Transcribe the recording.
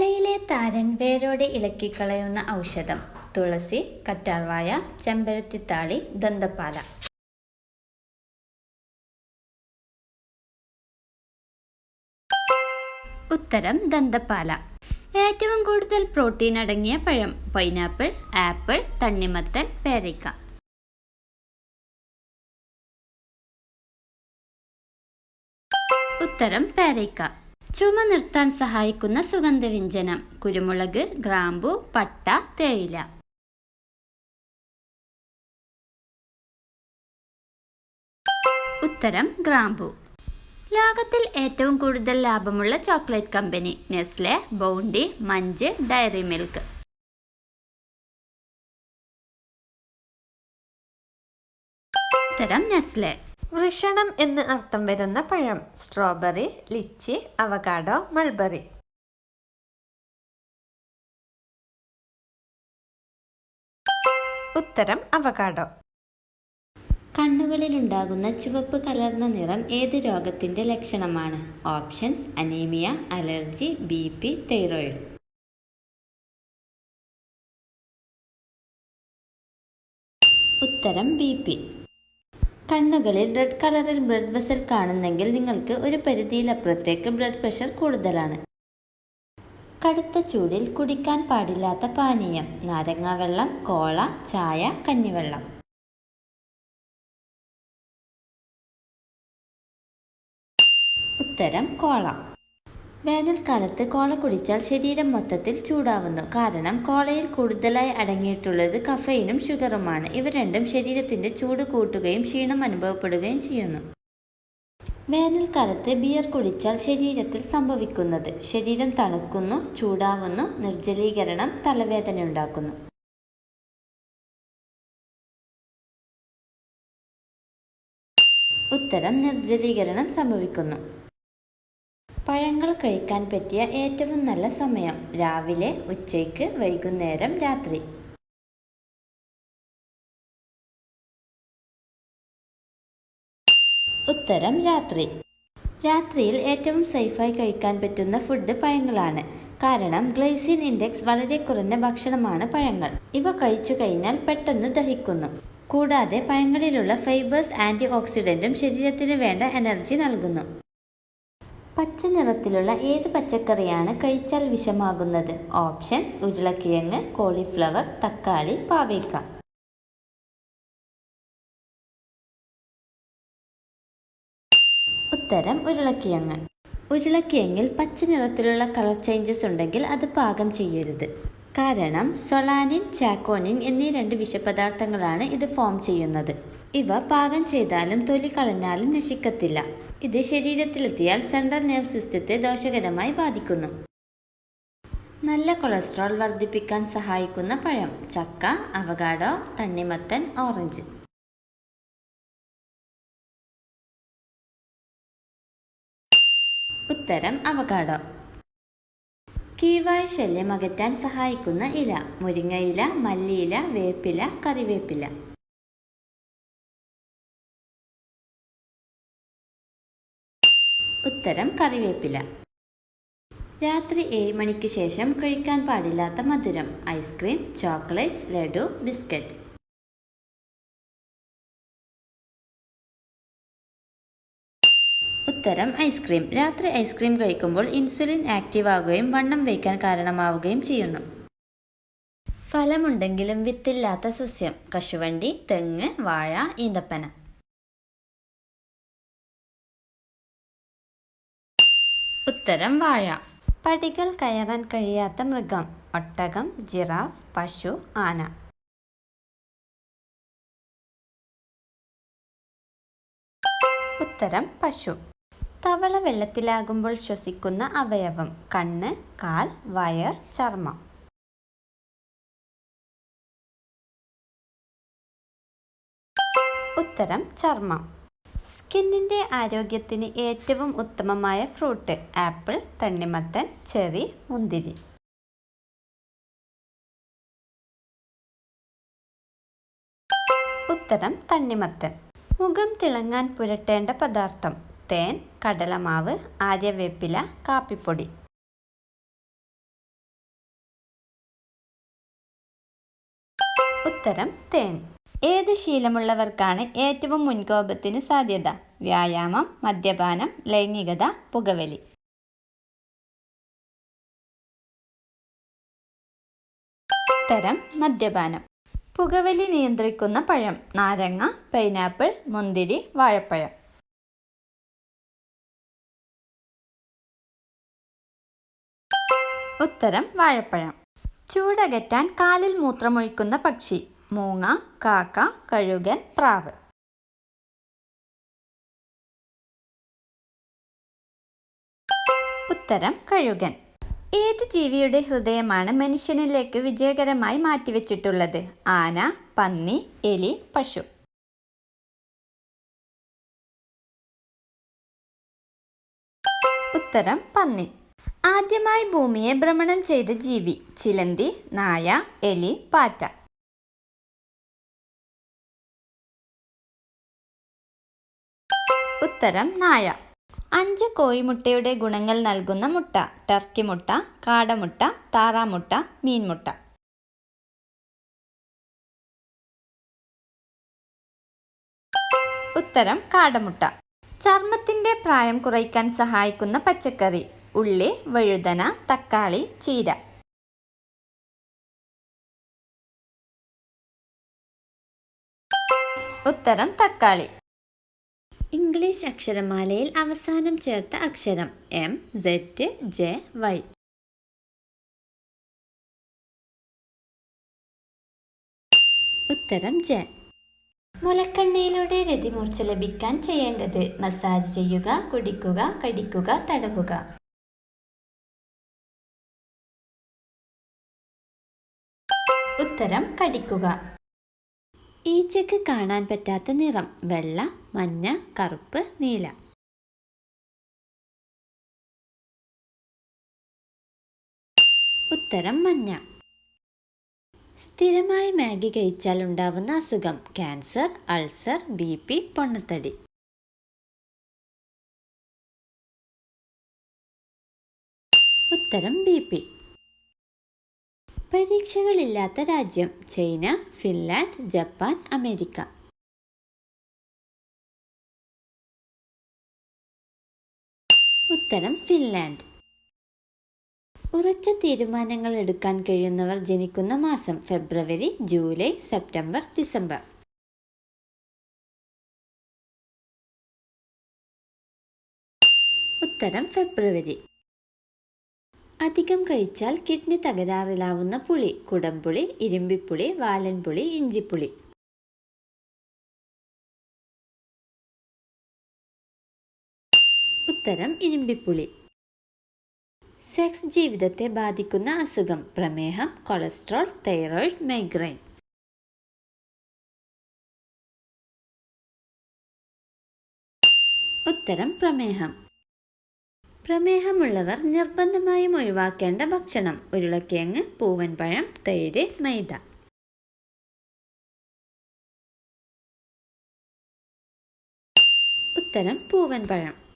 തലയിലെ താരൻ വേരോടെ ഇളക്കിക്കളയുന്ന ഔഷധം. തുളസി കറ്റാർവാഴ ചെമ്പരത്തിത്താളി ദന്തപ്പാല. ഉത്തരം ദന്തപ്പാല. ഏറ്റവും കൂടുതൽ പ്രോട്ടീൻ അടങ്ങിയ പഴം. പൈനാപ്പിൾ ആപ്പിൾ തണ്ണിമത്തൻ പേരയ്ക്ക. ഉത്തരം പേരയ്ക്ക. ചുമ നിർത്താൻ സഹായിക്കുന്ന സുഗന്ധവ്യഞ്ജനം കുരുമുളക് ഗ്രാമ്പു പട്ട തേയില. ഉത്തരം ഗ്രാമ്പു. ലോകത്തിൽ ഏറ്റവും കൂടുതൽ ലാഭമുള്ള chocolate company Nestle Bounty Munch Dairy Milk. ഉത്തരം നെസ്ലെ. വൃഷണം എന്ന് അർത്ഥം വരുന്ന പഴം. സ്ട്രോബെറി ലിച്ചി അവകാഡോ മൾബറി ഉത്തരം അവകാഡോ കണ്ണുകളിലുണ്ടാകുന്ന ചുവപ്പ് കലർന്ന നിറം ഏത് രോഗത്തിന്റെ ലക്ഷണമാണ്? Options anaemia allergy B P thyroid. ഉത്തരം ബി പി. കണ്ണുകളിൽ റെഡ് കളറിൽ ബ്ലഡ് വെസൽ കാണുന്നെങ്കിൽ നിങ്ങൾക്ക് ഒരു പരിധിയിലപ്പുറത്തേക്ക് ബ്ലഡ് പ്രഷർ കൂടുതലാണ്. കടുത്ത ചൂടിൽ കുടിക്കാൻ പാടില്ലാത്ത പാനീയം നാരങ്ങാവെള്ളം കോള ചായ കഞ്ഞിവെള്ളം. ഉത്തരം കോള. വേനൽക്കാലത്ത് കോള കുടിച്ചാൽ ശരീരം മൊത്തത്തിൽ ചൂടാവുന്നു. കാരണം കോളയിൽ കൂടുതലായി അടങ്ങിയിട്ടുള്ളത് കഫയിനും ഷുഗറുമാണ്. ഇവ രണ്ടും ശരീരത്തിന്റെ ചൂട് കൂട്ടുകയും ക്ഷീണം അനുഭവപ്പെടുകയും ചെയ്യുന്നു. വേനൽക്കാലത്ത് ബിയർ കുടിച്ചാൽ ശരീരത്തിൽ സംഭവിക്കുന്നത് ശരീരം തണുക്കുന്നു ചൂടാവുന്നു നിർജലീകരണം തലവേദന ഉണ്ടാക്കുന്നു. ഉത്തരം നിർജലീകരണം സംഭവിക്കുന്നു. പഴങ്ങൾ കഴിക്കാൻ പറ്റിയ ഏറ്റവും നല്ല സമയം രാവിലെ ഉച്ചയ്ക്ക് വൈകുന്നേരം രാത്രി. ഉത്തരം രാത്രി. രാത്രിയിൽ ഏറ്റവും സേഫായി കഴിക്കാൻ പറ്റുന്ന ഫുഡ് പഴങ്ങളാണ്. കാരണം ഗ്ലൈസിൻ ഇൻഡെക്സ് വളരെ കുറഞ്ഞ ഭക്ഷണമാണ് പഴങ്ങൾ. ഇവ കഴിച്ചു കഴിഞ്ഞാൽ പെട്ടെന്ന് ദഹിക്കുന്നു. കൂടാതെ പഴങ്ങളിലുള്ള ഫൈബേഴ്സ് ആന്റി ഓക്സിഡന്റും ശരീരത്തിന് വേണ്ട എനർജി നൽകുന്നു. പച്ച നിറത്തിലുള്ള ഏത് പച്ചക്കറിയാണ് കഴിച്ചാൽ വിഷമാകുന്നത്? ഓപ്ഷൻസ് ഉരുളക്കിഴങ്ങ് കോളിഫ്ലവർ തക്കാളി പാവേക്ക ഉത്തരം ഉരുളക്കിഴങ്ങ്. ഉരുളക്കിഴങ്ങിൽ പച്ച നിറത്തിലുള്ള കളർ ചേഞ്ചസ് ഉണ്ടെങ്കിൽ അത് പാകം ചെയ്യരുത്. കാരണം സൊളാനിൻ ചാക്കോണിൻ എന്നീ രണ്ട് വിഷപദാർത്ഥങ്ങളാണ് ഇത് ഫോം ചെയ്യുന്നത്. ഇവ പാകം ചെയ്താലും തൊലി കളഞ്ഞാലും നശിക്കത്തില്ല. ഇത് ശരീരത്തിലെത്തിയാൽ സെൻട്രൽ നെർവ് സിസ്റ്റത്തെ ദോഷകരമായി ബാധിക്കുന്നു. നല്ല കൊളസ്ട്രോൾ വർദ്ധിപ്പിക്കാൻ സഹായിക്കുന്ന പഴം ചക്ക അവകാഡോ തണ്ണിമത്തൻ ഓറഞ്ച്. ഉത്തരം അവകാഡോ കീവായ ശല്യം അകറ്റാൻ സഹായിക്കുന്ന ഇല മുരിങ്ങയില മല്ലിയില വേപ്പില കറിവേപ്പില. ഉത്തരം കറിവേപ്പില. രാത്രി ഏഴ് മണിക്ക് ശേഷം കഴിക്കാൻ പാടില്ലാത്ത മധുരം ice cream chocolate laddu biscuit. ഉത്തരം ഐസ്ക്രീം. രാത്രി ഐസ്ക്രീം കഴിക്കുമ്പോൾ ഇൻസുലിൻ ആക്റ്റീവ് ആകുകയും വണ്ണം വയ്ക്കാൻ കാരണമാവുകയും ചെയ്യുന്നു. ഫലമുണ്ടെങ്കിലും വിത്തില്ലാത്ത സസ്യം കശുവണ്ടി തെങ്ങ് വാഴ ഈന്തപ്പന. ഉത്തരം വാഴ പടികൾ കയറാൻ കഴിയാത്ത മൃഗം. ഒട്ടകം ജിറാഫ് പശു ആന. ഉത്തരം പശു. തവള വെള്ളത്തിലാകുമ്പോൾ ശ്വസിക്കുന്ന അവയവം. കണ്ണ് കാൽ വയർ ചർമ്മം. ഉത്തരം ചർമ്മം. സ്കിന്നിന്റെ ആരോഗ്യത്തിന് ഏറ്റവും ഉത്തമമായ ഫ്രൂട്ട് ആപ്പിൾ തണ്ണിമത്തൻ ചെറി മുന്തിരി. ഉത്തരം തണ്ണിമത്തൻ. മുഖം തിളങ്ങാൻ പുരട്ടേണ്ട പദാർത്ഥം. തേൻ കടലമാവ് ആര്യവേപ്പില കാപ്പിപ്പൊടി. ഉത്തരം തേൻ. ഏത് ശീലമുള്ളവർക്കാണ് ഏറ്റവും മുൻകോപത്തിന് സാധ്യത? വ്യായാമം മദ്യപാനം ലൈംഗികത പുകവലി. ഉത്തരം മദ്യപാനം. പുകവലി നിയന്ത്രിക്കുന്ന പഴം നാരങ്ങ പൈനാപ്പിൾ മുന്തിരി വാഴപ്പഴം. ഉത്തരം വാഴപ്പഴം. ചൂടകറ്റാൻ കാലിൽ മൂത്രമൊഴിക്കുന്ന പക്ഷി. മൂങ്ങ കാക്ക കഴുകൻ പ്രാവ്. ഉത്തരം കഴുകൻ. ഏത് ജീവിയുടെ ഹൃദയമാണ് മനുഷ്യനിലേക്ക് വിജയകരമായി മാറ്റിവെച്ചിട്ടുള്ളത്? ആന പന്നി എലി പശു. ഉത്തരം പന്നി. ആദ്യമായി ഭൂമിയെ ഭ്രമണം ചെയ്ത ജീവി ചിലന്തി നായ എലി പാറ്റ. ഉത്തരം നായ. അഞ്ച് കോഴിമുട്ടയുടെ ഗുണങ്ങൾ നൽകുന്ന മുട്ട. ടർക്കി മുട്ട കാടമുട്ട താറാമുട്ട മീൻമുട്ട. ഉത്തരം കാടമുട്ട. ചർമ്മത്തിന്റെ പ്രായം കുറയ്ക്കാൻ സഹായിക്കുന്ന പച്ചക്കറി. ഉള്ളി വഴുതന തക്കാളി ചീര. ഉത്തരം തക്കാളി. ഇംഗ്ലീഷ് അക്ഷരമാലയിൽ അവസാനം ചേർത്ത അക്ഷരം എം സെറ്റ് ജെ വൈ ഉത്തരം ജെ മുലക്കണ്ണിയിലൂടെ രതിമൂർച്ച ലഭിക്കാൻ ചെയ്യേണ്ടത് മസാജ് ചെയ്യുക കുടിക്കുക കടിക്കുക തടവുക. ഉത്തരം കടിക്കുക. ഈച്ചയ്ക്ക് കാണാൻ പറ്റാത്ത നിറം വെള്ള മഞ്ഞ കറുപ്പ് നീല. ഉത്തരം മഞ്ഞ. സ്ഥിരമായി മാഗി കഴിച്ചാൽ ഉണ്ടാവുന്ന അസുഖം ക്യാൻസർ അൾസർ ബി പി പൊണ്ണത്തടി. ഉത്തരം ബി പി. പരീക്ഷകളില്ലാത്ത രാജ്യം ചൈന ഫിൻലാൻഡ് ജപ്പാൻ അമേരിക്ക. ഉത്തരം ഫിൻലാൻഡ്. ഉറച്ച തീരുമാനങ്ങൾ എടുക്കാൻ കഴിയുന്നവർ ജനിക്കുന്ന മാസം ഫെബ്രുവരി ജൂലൈ സെപ്റ്റംബർ ഡിസംബർ. ഉത്തരം ഫെബ്രുവരി. അധികം കഴിച്ചാൽ കിഡ്നി തകരാറിലാവുന്ന പുളി കുടംപുളി ഇരുമ്പിപ്പുളി വാലൻപുളി ഇഞ്ചിപ്പുളി. ഉത്തരം ഇരുമ്പിപ്പുളി. സെക്സ് ജീവിതത്തെ ബാധിക്കുന്ന അസുഖം പ്രമേഹം കൊളസ്ട്രോൾ തൈറോയിഡ് മൈഗ്രൈൻ ഉത്തരം പ്രമേഹം. പ്രമേഹമുള്ളവർ നിർബന്ധമായും ഒഴിവാക്കേണ്ട ഭക്ഷണം. ഉരുളക്കിഴങ്ങ് പൂവൻ പഴം തൈര് മൈദ. ഉത്തരം പൂവൻ പഴം